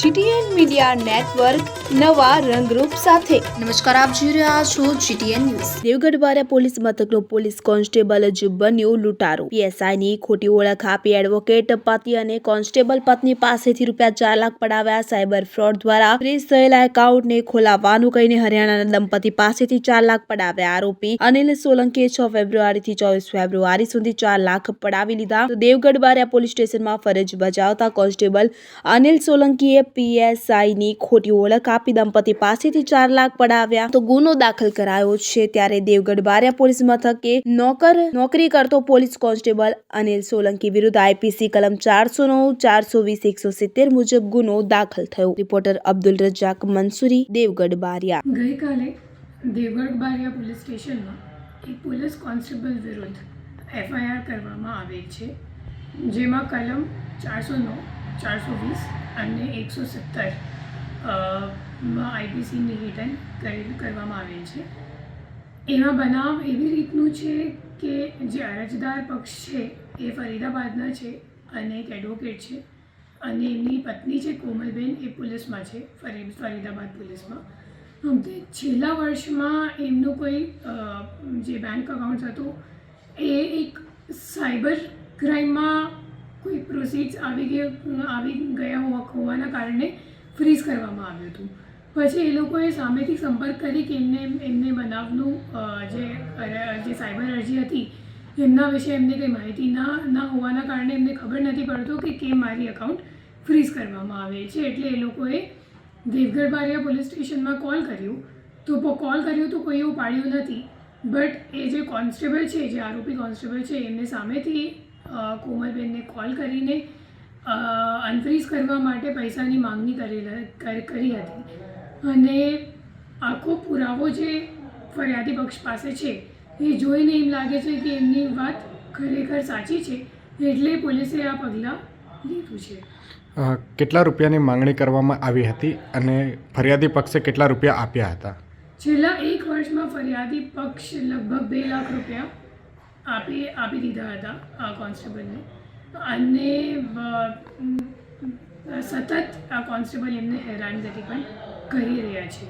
GTN media network નવા રંગરૂપ સાથે. નમસ્કાર આપ જોઈ રહ્યા છો GTN news. Devgadh Baria police મથકનો police constable જ બન્યો લૂંટારો. પીએસઆઈની ખોટી ઓળખ આપી એડવોકેટ પતિ અને કોન્સ્ટેબલ પત્ની પાસેથી રૂપિયા ચાર લાખ પડાવ્યા. સાયબર ફ્રોડ દ્વારા ફ્રીઝ થયેલા એકાઉન્ટને ખોલાવવાનું કહીને હરિયાણાના દંપતી પાસેથી ચાર લાખ પડાવ્યા. આરોપી અનિલ સોલંકીએ છ ફેબ્રુઆરીથી ચોવીસ ફેબ્રુઆરી સુધી ચાર લાખ પડાવી લીધા. તો દેવગઢ બારિયા પોલીસ સ્ટેશનમાં ફરજ બજાવતા કોન્સ્ટેબલ અનિલ સોલંકીએ પીએસઆઈની ખોટી ઓળખ આપી દંપતી પાસેથી ચાર લાખ પડાવ્યા. તો ગુનો દાખલ કરાયો છે ત્યારે દેવગઢ બારિયા પોલીસ મથકે નોકર, નોકરી કરતો પોલીસ કોન્સ્ટેબલ અનિલ સોલંકી વિરુદ્ધ આઈપીસી કલમ ચારસો નવ, ચારસો વીસ, એકસો સિત્તેર મુજબ ગુનો દાખલ થયો. રિપોર્ટર અબ્દુલ રજાક મંસુરી, દેવગઢ બારિયા. ગઈકાલે દેવગઢ બારિયા પોલીસ સ્ટેશનમાં એક પોલીસ કોન્સ્ટેબલ વિરુદ્ધ એફઆઈઆર કરવામાં આવેલ છે, જેમાં કલમ ચારસો નવ, ચારસો વીસ અને એકસો સત્તર આઈપીસીની હેઠળ કરવામાં આવેલ છે. એમાં બનાવ એવી રીતનું છે કે જે અરજદાર પક્ષ છે એ ફરીદાબાદના છે અને એક એડવોકેટ છે અને એમની પત્ની છે કોમલબેન, એ પોલીસમાં છે, ફરી, ફરીદાબાદ પોલીસમાં. તે છેલ્લા વર્ષમાં એમનું કોઈ જે બેંક અકાઉન્ટ હતું એ એક સાયબર ક્રાઇમમાં કોઈ પ્રોસીડ્સ આવી ગયો આવી ગયા હોવા હોવાના કારણે ફ્રીઝ કરવામાં આવ્યું હતું. પછી એ લોકોએ સામેથી સંપર્ક કરી કે એમને એમને બનાવનું જે જે સાયબર અરજી હતી, એમના વિશે એમને કંઈ માહિતી ના ના હોવાના કારણે એમને ખબર નથી પડતું કે કેમ મારી અકાઉન્ટ ફ્રીઝ કરવામાં આવે છે. એટલે એ લોકોએ દેવગઢ બારિયા પોલીસ સ્ટેશનમાં કોલ કર્યું. તો કોલ કર્યું તો કોઈ એવું પાડ્યું નથી. બટ એ જે કોન્સ્ટેબલ છે, જે આરોપી કોન્સ્ટેબલ છે, એમને સામેથી કોમલબેનને કોલ કરીને અનફ્રીઝ કરવા માટે પૈસાની માંગણી કરેલ કરી હતી. અને આખો પુરાવો જે ફરિયાદી પક્ષ પાસે છે એ જોઈને એમ લાગે છે કે એમની વાત ખરેખર સાચી છે એટલે પોલીસે આ પગલાં લીધું છે. કેટલા રૂપિયાની માંગણી કરવામાં આવી હતી અને ફરિયાદી પક્ષે કેટલા રૂપિયા આપ્યા હતા? છેલ્લા એક વર્ષમાં ફરિયાદી પક્ષ લગભગ બે લાખ રૂપિયા આપી આપી દીધા હતા, આ કોન્સ્ટેબલને. અને સતત આ કોન્સ્ટેબલ એમને હેરાનગતિ પણ કરી રહ્યા છે.